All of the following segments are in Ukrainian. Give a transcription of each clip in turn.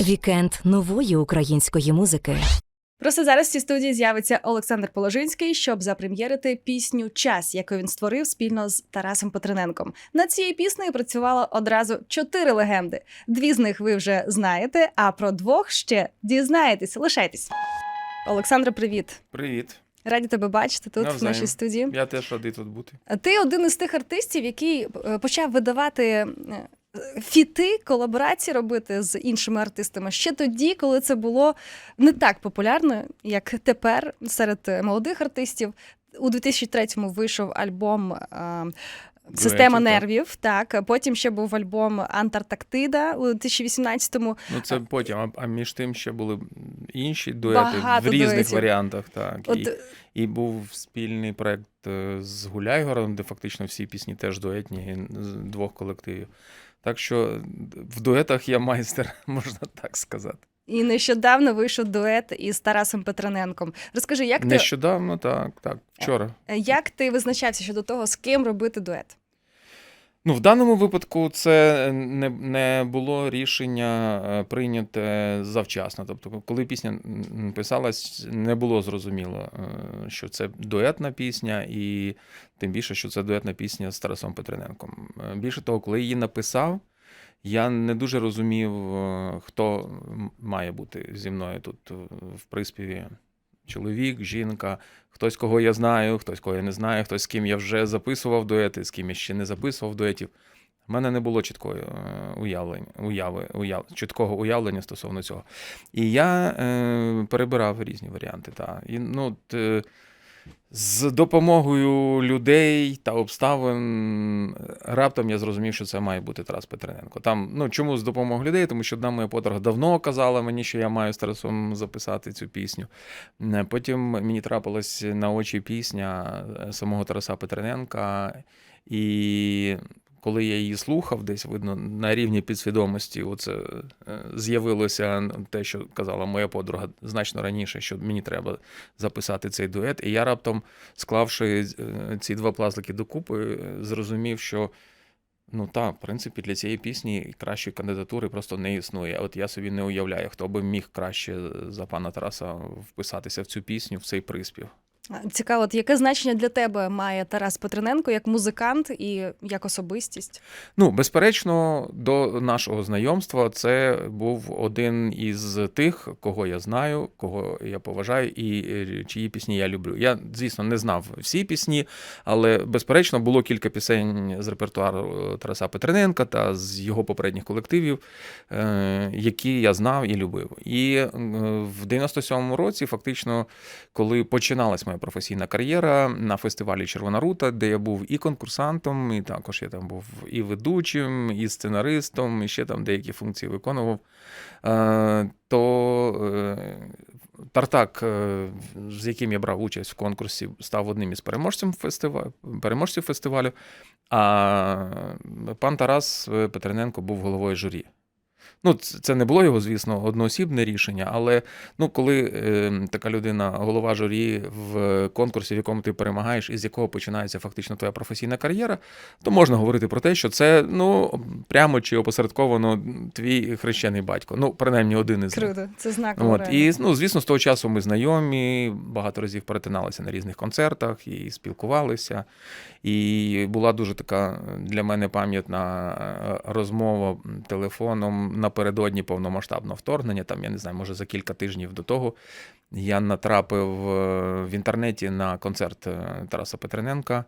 Вікенд нової української музики. Просто зараз в цій студії з'явиться Олександр Положинський, щоб запрем'єрити пісню Час, яку він створив спільно з Тарасом Петрененком. Над цією піснею працювало одразу чотири легенди. Дві з них ви вже знаєте, а про двох ще дізнаєтесь. Лишайтесь. Олександре, привіт! Привіт. Раді тебе бачити тут, в нашій студії. Я теж радий тут бути. Ти один із тих артистів, який е, почав видавати е, фіти, колаборації робити з іншими артистами ще тоді, коли це було не так популярно, як тепер серед молодих артистів. У 2003-му вийшов альбом. е, Система так. нервів, так. Потім ще був альбом Антарктида у 2018-му. Ну це потім, а, а між тим ще були інші дуети Багато в різних дуетів. варіантах. Так. От І, і був спільний проект е, з Гуляйгором, де фактично всі пісні теж дуетні двох колективів. Так що в дуетах я майстер, можна так сказати. і нещодавно вийшов дует із Тарасом Петрененком. Розкажи, як ти, Нещодавно, так, так, вчора. як ти визначався щодо того, з ким робити дует? Ну, в даному випадку це не, не було рішення е, прийняте завчасно. Тобто, коли пісня писалась, не було зрозуміло, е, що це дуетна пісня, і тим більше, що це дуетна пісня з Тарасом Петрененком. Е, Більше того, коли її написав, я не дуже розумів, хто має бути зі мною тут в приспіві. Чоловік, жінка, хтось, кого я знаю, хтось, кого я не знаю, хтось, з ким я вже записував дуети, з ким я ще не записував дуетів. У мене не було чіткої уявлення, уяви, уяв, чіткого уявлення стосовно цього. І я е, перебирав різні варіанти. Та. І, ну, е, з допомогою людей та обставин раптом я зрозумів, що це має бути Тарас Петрененко. Там, ну, чому з допомогою людей? Тому що одна моя подруга давно казала мені, що я маю з Тарасом записати цю пісню. Е, Потім мені трапилась на очі пісня е, самого Тараса Петрененка. І коли я її слухав, десь видно на рівні підсвідомості, оце е, з'явилося те, що казала моя подруга значно раніше, що мені треба записати цей дует. І я раптом, склавши е, ці два плазлики докупи, е, зрозумів, що. Ну так, в принципі, для цієї пісні кращої кандидатури просто не існує. От я собі не уявляю, хто би міг краще за пана Тараса вписатися в цю пісню, в цей приспів. Цікаво, яке значення для тебе має Тарас Петрененко як музикант і як особистість? Ну, безперечно, до нашого знайомства це був один із тих, кого я знаю, кого я поважаю, і е, чиї пісні я люблю. Я, звісно, не знав всі пісні, але безперечно було кілька пісень з репертуару Тараса Петрененка та з його попередніх колективів, е, які я знав і любив. І е, в 97-му році, фактично, коли починалась моя професійна кар'єра на фестивалі Червона рута, де я був і конкурсантом, і також я там був і ведучим, і сценаристом, і ще там деякі функції виконував. Е, То е, Тартак, е, з яким я брав участь в конкурсі, став одним із переможців фестивалю, переможців фестивалю. А пан Тарас Петрененко був головою журі. Ну, це не було його, звісно, одноосібне рішення, але ну, коли е, така людина, голова журі в конкурсі, в якому ти перемагаєш, і з якого починається фактично твоя професійна кар'єра, то можна говорити про те, що це ну, прямо чи опосередковано твій хрещений батько. Ну, принаймні, один із. Круто, це знаково. От, і ну, звісно, з того часу ми знайомі, багато разів перетиналися на різних концертах і спілкувалися. І була дуже така для мене пам'ятна е, розмова телефоном напередодні повномасштабного вторгнення. Там, я не знаю, може за кілька тижнів до того я натрапив е, в інтернеті на концерт е, Тараса Петрененка.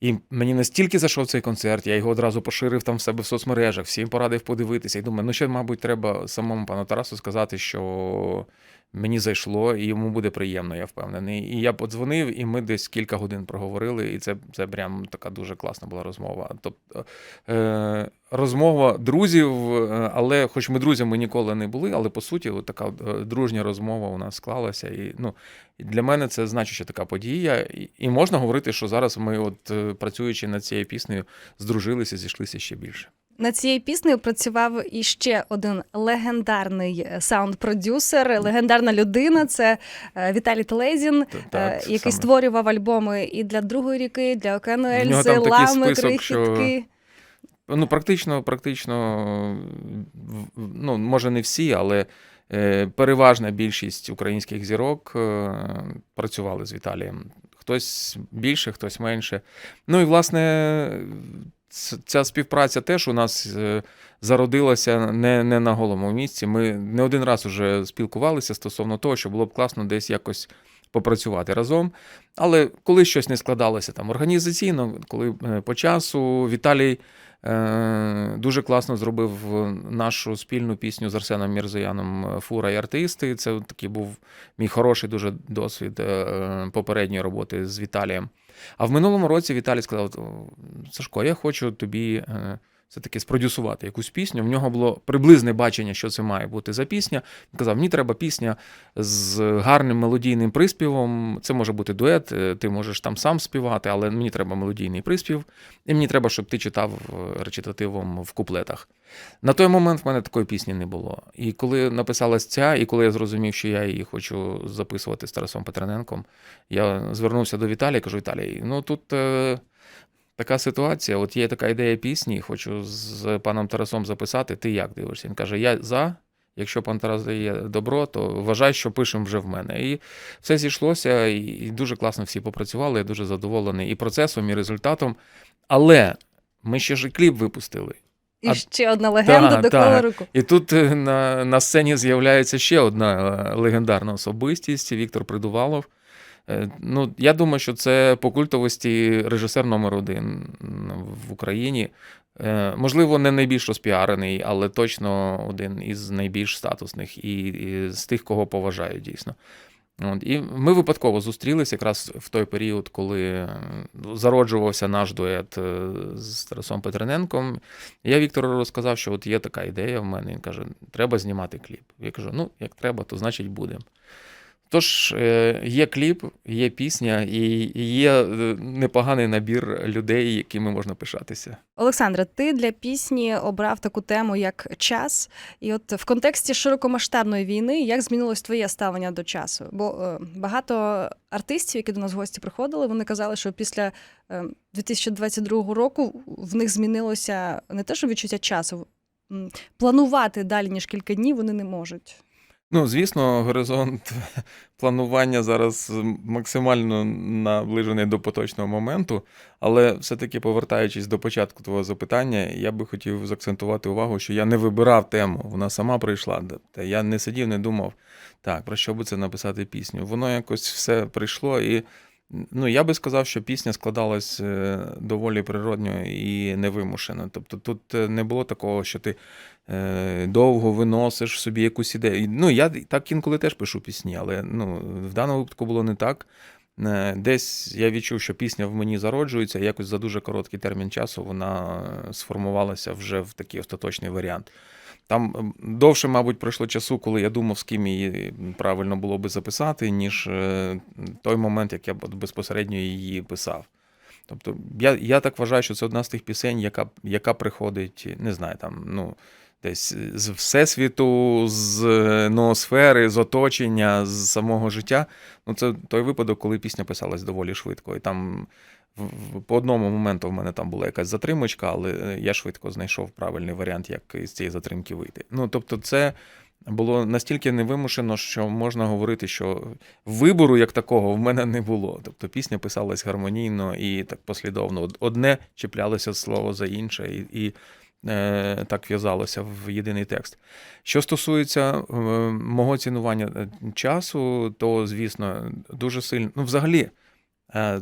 І мені настільки зайшов цей концерт, я його одразу поширив там в себе в соцмережах, всім порадив подивитися. І думаю, ну ще, мабуть, треба самому пану Тарасу сказати, що мені зайшло, і йому буде приємно, я впевнений. І я подзвонив, і ми десь кілька годин проговорили, і це, це прям така дуже класна була розмова. Тобто е, розмова друзів, е, але хоч ми друзями ніколи не були, але по суті, от така е, дружня розмова у нас склалася. І, ну, для мене це значуща така подія. І, можна говорити, що зараз ми, от е, працюючи над цією піснею, здружилися, зійшлися ще більше. Над цією піснею працював іще один легендарний е, саунд-продюсер, легендарна людина. Це е, Віталій Телезін, е, так, який саме. створював альбоми і для другої ріки, і для океану Ельзи, Лами, список, що- Ну, практично, практично, ну, може, не всі, але переважна більшість українських зірок працювали з Віталієм. Хтось більше, хтось менше. Ну і власне, ця співпраця теж у нас е, зародилася не, не на голому місці. Ми не один раз уже спілкувалися стосовно того, що було б класно десь якось попрацювати разом. Але коли щось не складалося там організаційно, коли е, по часу Віталій дуже класно зробив нашу спільну пісню з Арсеном Мірзояном е, Фура і артисти. Це такий був мій хороший дуже досвід е, попередньої роботи з Віталієм. А в минулому році Віталій сказав: Сашко, я хочу тобі. Е, Все-таки спродюсувати якусь пісню. В нього було приблизне бачення, що це має бути за пісня. Він казав: мені треба пісня з гарним мелодійним приспівом. Це може бути дует, е, ти можеш там сам співати, але мені треба мелодійний приспів, і мені треба, щоб ти читав е, речитативом в куплетах. На той момент в мене такої пісні не було. І коли написалась ця, і коли я зрозумів, що я її хочу записувати з Тарасом Петрененком, я звернувся до Віталія і кажу: Віталій, ну тут. Така ситуація, от є така ідея пісні, хочу з паном Тарасом записати. Ти як дивишся? Він каже: Я за. Якщо пан Тарас дає добро, то вважай, що пишемо вже в мене. І все зійшлося, і- дуже класно всі попрацювали. Я дуже задоволений і процесом, і результатом. Але ми ще ж і кліп випустили. І А- ще одна легенда Так, доклала так. руку. І тут е, на, на сцені з'являється ще одна легендарна особистість Віктор Придувалов. Е, Ну, я думаю, що це по культовості режисер номер один в Україні. Е, Можливо, не найбільш розпіарений, але точно один із найбільш статусних і, з тих, кого поважаю дійсно. От, і ми випадково зустрілися якраз в той період, коли е, зароджувався наш дует е, з Тарасом Петрененком. Я Віктору розказав, що от є така ідея в мене. Він каже, треба знімати кліп. Я кажу, ну, як треба, то значить будемо. Тож е, є кліп, є пісня і є е, непоганий набір людей, якими можна пишатися. Олександре, ти для пісні обрав таку тему, як час. І от в контексті широкомасштабної війни, як змінилось твоє ставлення до часу? Бо е, багато артистів, які до нас в гості приходили, вони казали, що після е, 2022 року в них змінилося не те, що відчуття часу. Планувати далі ніж кілька днів вони не можуть. Ну, звісно, горизонт планування зараз максимально наближений до поточного моменту, але все-таки повертаючись до початку твого запитання, я би хотів заакцентувати увагу, що я не вибирав тему, вона сама прийшла. Та Я не сидів, не думав, так, про що би це написати пісню. Воно якось все прийшло і. Ну, я би сказав, що пісня складалась е, доволі природньо і невимушено. Тобто тут е, не було такого, що ти довго виносиш собі якусь ідею. Ну, я так інколи теж пишу пісні, але ну, в даному випадку було не так. Е, Десь я відчув, що пісня в мені зароджується, якось за дуже короткий термін часу вона е, сформувалася вже в такий остаточний варіант. Там довше, мабуть, пройшло часу, коли я думав, з ким її правильно було би записати, ніж е, той момент, як я безпосередньо її писав. Тобто, я, я так вважаю, що це одна з тих пісень, яка, яка приходить, не знаю, там, ну, десь з Всесвіту, з ноосфери, з оточення, з самого життя. Ну, це той випадок, коли пісня писалась доволі швидко. І там по одному моменту в мене там була якась затримочка, але е, я швидко знайшов правильний варіант, як із цієї затримки вийти. Ну, тобто, це було настільки невимушено, що можна говорити, що вибору як такого в мене не було. Тобто пісня писалась гармонійно і так послідовно. Одне чіплялося слово за інше, і, і так в'язалося в єдиний текст. Що стосується е, мого цінування е, часу, то, звісно, дуже сильно. Ну, взагалі, е,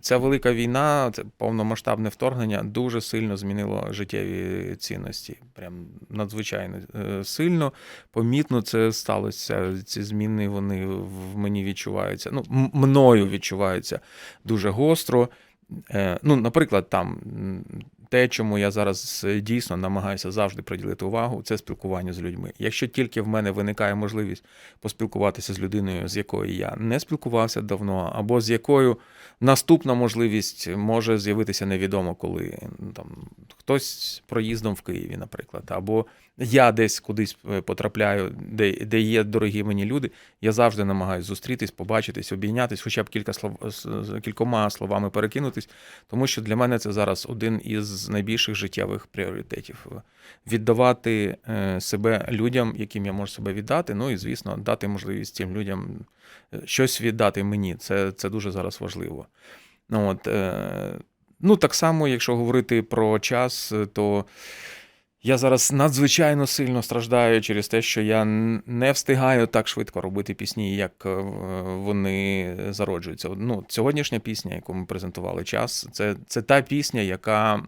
ця велика війна, це повномасштабне вторгнення дуже сильно змінило життєві цінності. Прям надзвичайно е, сильно, помітно це сталося. Ці зміни вони в мені відчуваються. Ну, мною відчуваються дуже гостро. Е, Ну, наприклад, там те, чому я зараз е, дійсно намагаюся завжди приділити увагу, це спілкування з людьми. Якщо тільки в мене виникає можливість поспілкуватися з людиною, з якою я не спілкувався давно, або з якою наступна можливість може з'явитися невідомо коли. Там хтось проїздом в Києві, наприклад, або я десь кудись е, потрапляю, де, де є дорогі мені люди. Я завжди намагаюся зустрітись, побачитись, обійнятись, хоча б кілька слов кількома словами перекинутись, тому що для мене це зараз один із найбільших життєвих пріоритетів віддавати е, себе людям, яким я можу себе віддати. Ну і звісно, дати можливість цим людям е, щось віддати мені. Це, це дуже зараз важливо. Ну, от, ну, так само, якщо говорити про час, то я зараз надзвичайно сильно страждаю через те, що я не встигаю так швидко робити пісні, як е, вони зароджуються. Ну, сьогоднішня пісня, яку ми презентували час, це, це та пісня, яка.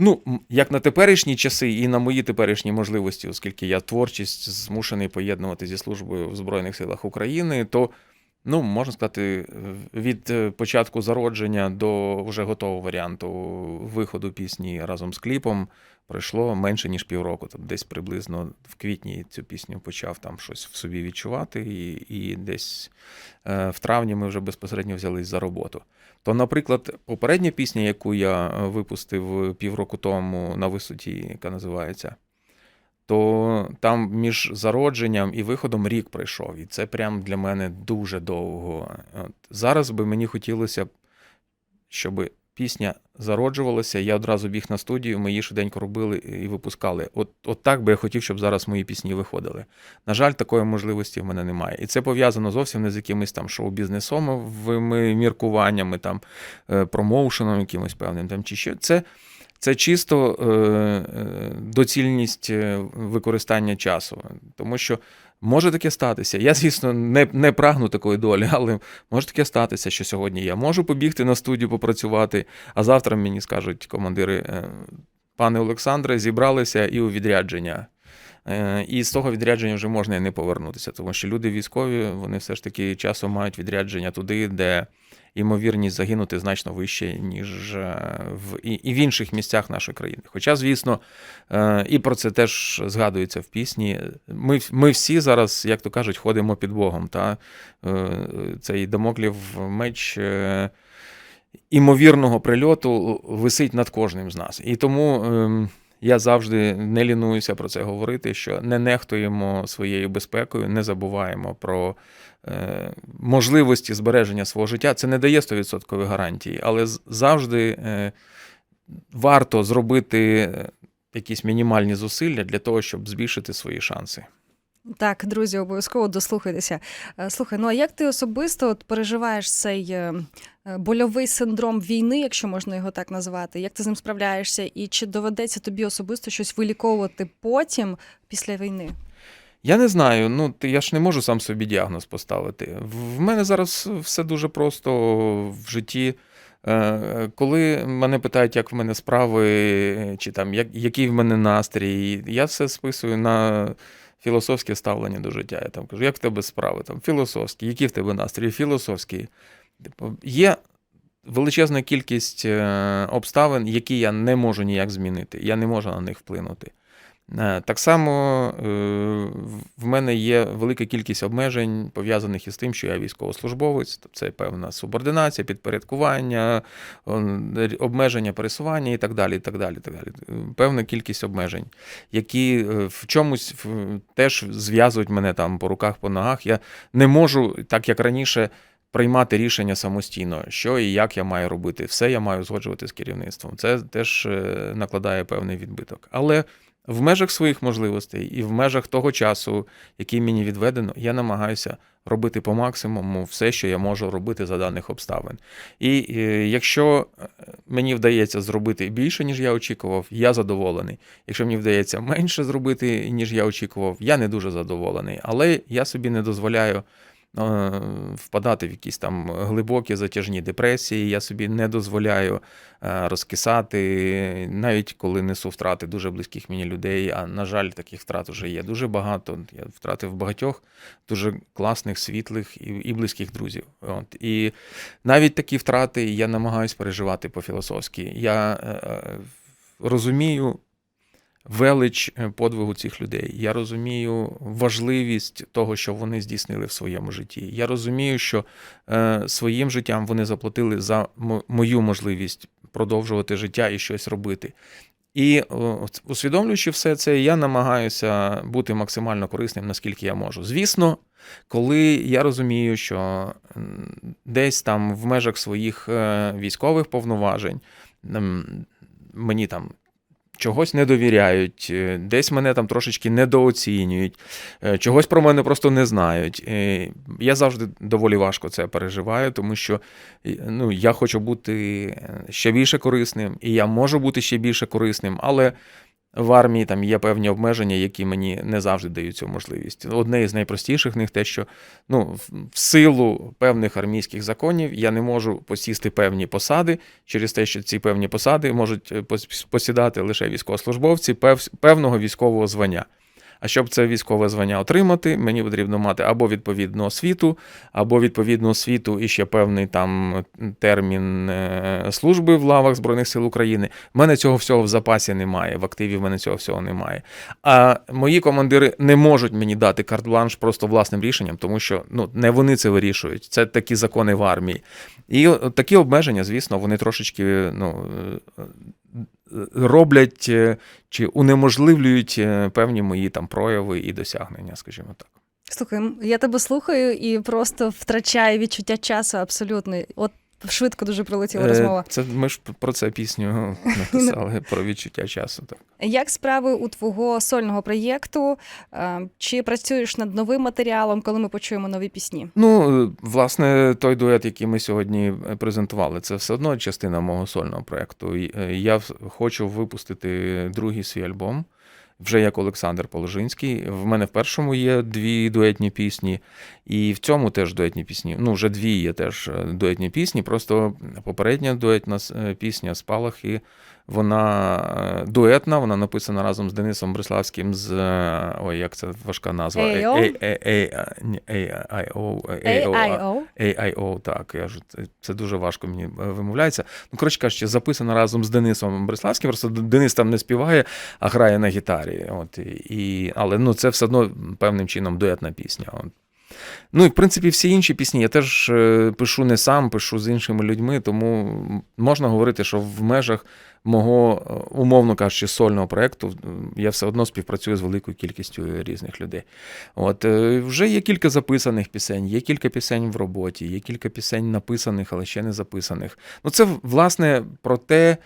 Ну, як на теперішні часи і на мої теперішні можливості, оскільки я творчість змушений поєднувати зі службою в Збройних силах України, то ну, можна сказати, від е, початку зародження до вже готового варіанту виходу пісні разом з кліпом пройшло менше ніж півроку. Тобто десь приблизно в квітні цю пісню почав там щось в собі відчувати, і, і десь е, в травні ми вже безпосередньо взялись за роботу. То, наприклад, попередня пісня, яку я е, випустив півроку тому на висоті, яка називається, то там між зародженням і виходом рік пройшов. І це прям для мене дуже довго. От зараз би мені хотілося, щоб пісня зароджувалася, я одразу біг на студію, ми її швиденько робили і випускали. От, от так би я хотів, щоб зараз мої пісні виходили. На жаль, такої можливості в мене немає. І це пов'язано зовсім не з якимись там шоу-бізнесом, міркуваннями, там, е, промоушеном якимось певним там чи що. Це, це чисто е, е, доцільність використання часу. Тому що може таке статися. Я, звісно, не, не прагну такої долі, але може таке статися, що сьогодні я можу побігти на студію попрацювати, а завтра мені скажуть командири, е, пане Олександре, зібралися і у відрядження. Е, І з того відрядження вже можна і не повернутися, тому що люди військові, вони все ж таки часом мають відрядження туди, де ймовірність загинути значно вище, ніж е, в, і, і в інших місцях нашої країни. Хоча, звісно, е, і про це теж згадується в пісні. Ми, ми всі зараз, як то кажуть, ходимо під Богом. Та? Е, Цей дамоклів меч. Імовірного прильоту висить над кожним з нас. І тому ем, я завжди не лінуюся про це говорити, що не нехтуємо своєю безпекою, не забуваємо про е, можливості збереження свого життя. Це не дає 100% гарантії, але завжди е, варто зробити е, якісь мінімальні зусилля для того, щоб збільшити свої шанси. Так, друзі, обов'язково дослухайтеся. Е, Слухай, ну а як ти особисто от переживаєш цей е, е, больовий синдром війни, якщо можна його так назвати? Як ти з ним справляєшся? І чи доведеться тобі особисто щось виліковувати потім після війни? Я не знаю, ну я ж не можу сам собі діагноз поставити. В мене зараз все дуже просто в житті. Коли мене питають, як в мене справи, чи там як, який в мене настрій, я все списую на філософське ставлення до життя. Я там кажу, як в тебе справи? Там філософські, які в тебе настрій? Філософські. Типу, Є величезна кількість е, обставин, які я не можу ніяк змінити. Я не можу на них вплинути. Е, Так само е, в- мене є велика кількість обмежень, пов'язаних із тим, що я військовослужбовець, тобто це певна субординація, підпорядкування, обмеження пересування і так далі. і так далі, і так далі. Е, Певна кількість обмежень, які в чомусь теж зв'язують мене там по руках, по ногах. Я не можу, так як раніше, приймати рішення самостійно, що і як я маю робити. Все я маю узгоджувати з керівництвом. Це теж накладає певний відбиток. Але в межах своїх можливостей і в межах того часу, який мені відведено, я намагаюся робити по максимуму все, що я можу робити за даних обставин. І е, якщо е, мені вдається зробити більше, ніж я очікував, я задоволений. Якщо мені вдається менше зробити, ніж я очікував, я не дуже задоволений. Але я собі не дозволяю впадати в якісь там глибокі затяжні депресії. Я собі не дозволяю е, розкисати, навіть коли несу втрати дуже близьких мені людей. А на жаль, таких втрат вже є дуже багато. Я втратив багатьох дуже класних, світлих і, близьких друзів. От. І навіть такі втрати я намагаюся переживати по-філософськи. Я е, е, розумію велич е, подвигу цих людей. Я розумію важливість того, що вони здійснили в своєму житті. Я розумію, що е, своїм життям вони заплатили за мо- мою можливість продовжувати життя і щось робити. І о, усвідомлюючи все це, я намагаюся бути максимально корисним, наскільки я можу. Звісно, коли я розумію, що десь там в межах своїх е, військових повноважень мені там чогось не довіряють, е, десь мене там трошечки недооцінюють, е, чогось про мене просто не знають. Е, Я завжди доволі важко це переживаю, тому що ну, я хочу бути ще більше корисним, і я можу бути ще більше корисним, але в армії там є певні обмеження, які мені не завжди дають цю можливість. Одне із найпростіших них те, що ну, в- силу певних армійських законів я не можу посісти певні посади через те, що ці певні посади можуть е, посідати лише військовослужбовці пев- певного військового звання. А щоб це військове звання отримати, мені потрібно мати або відповідну освіту, або відповідну освіту і ще певний там термін е, служби в лавах Збройних сил України. В мене цього всього в запасі немає, в активі в мене цього всього немає. А мої командири не можуть мені дати карт-бланш просто власним рішенням, тому що ну, не вони це вирішують. Це такі закони в армії. І такі обмеження, звісно, вони трошечки ну, роблять е, чи унеможливлюють е, певні мої там прояви і досягнення, скажімо так. Слухай, я тебе слухаю і просто втрачаю відчуття часу абсолютно. От швидко дуже прилетіла Е, розмова. Це ми ж про це пісню написали про відчуття часу. Так. Як справи у твого сольного проєкту? Е, Чи працюєш над новим матеріалом, коли ми почуємо нові пісні? Ну, е, власне, той дует, який ми сьогодні е, презентували, це все одно частина мого сольного проєкту. Я хочу випустити другий свій альбом. Вже як Олександр Положинський. В мене в першому є дві дуетні пісні, і в цьому теж дуетні пісні. Ну, вже дві є теж е, дуетні пісні. Просто попередня дуетна е, пісня Спалахи, вона е, дуетна, вона написана разом з Денисом Бриславським з. е, Ой, як це важка назва? AIO? Е- AIO, так, я ж це, дуже важко мені вимовляється. Ну, коротше кажучи, записана разом з Денисом Бриславським. Просто Денис там не співає, а грає на гітарі. От, і, але ну, це все одно певним чином дуетна пісня. От. Ну і в принципі всі інші пісні я теж е, пишу не сам, пишу з іншими людьми, тому можна говорити, що в межах мого, е, умовно кажучи, сольного проєкту е, я все одно співпрацюю з великою кількістю різних людей. От вже є кілька записаних пісень, є кілька пісень в роботі, є кілька пісень написаних, але ще не записаних. Ну, це власне про те.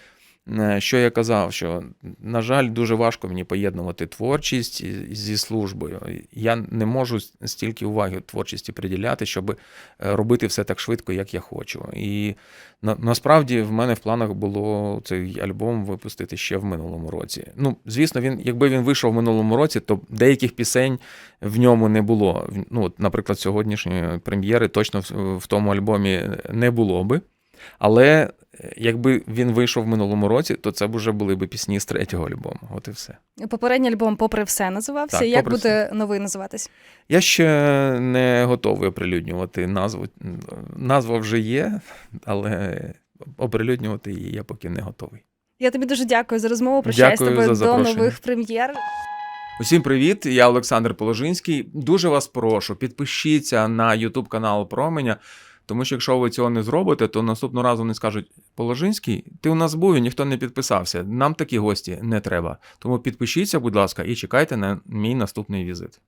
Е, Що я казав, що, на жаль, дуже важко мені поєднувати творчість зі службою. Я не можу стільки уваги творчості приділяти, щоб е, робити все так швидко, як я хочу. І на, насправді в мене в планах було цей альбом випустити ще в минулому році. Ну, звісно, він, якби він вийшов в минулому році, то деяких пісень в ньому не було. Ну, от, наприклад, сьогоднішньої прем'єри точно в, в тому альбомі не було би. Але е, якби він вийшов в минулому році, то це б вже були б пісні з третього альбому. От і все. Попередній альбом попри все називався. Так, Як «Попри буде новий називатись? Я ще не готовий оприлюднювати назву. Назва вже є, але оприлюднювати її я поки не готовий. Я тобі дуже дякую за розмову. Прощаюсь з тобою за до нових прем'єр. Усім привіт! Я Олександр Положинський. Дуже вас прошу, підпишіться на YouTube канал Променя. Тому що якщо ви цього не зробите, то наступного разу вони скажуть: Положинський, ти у нас був і ніхто не підписався. Нам такі гості не треба. Тому підпишіться, будь ласка, і чекайте на мій наступний візит.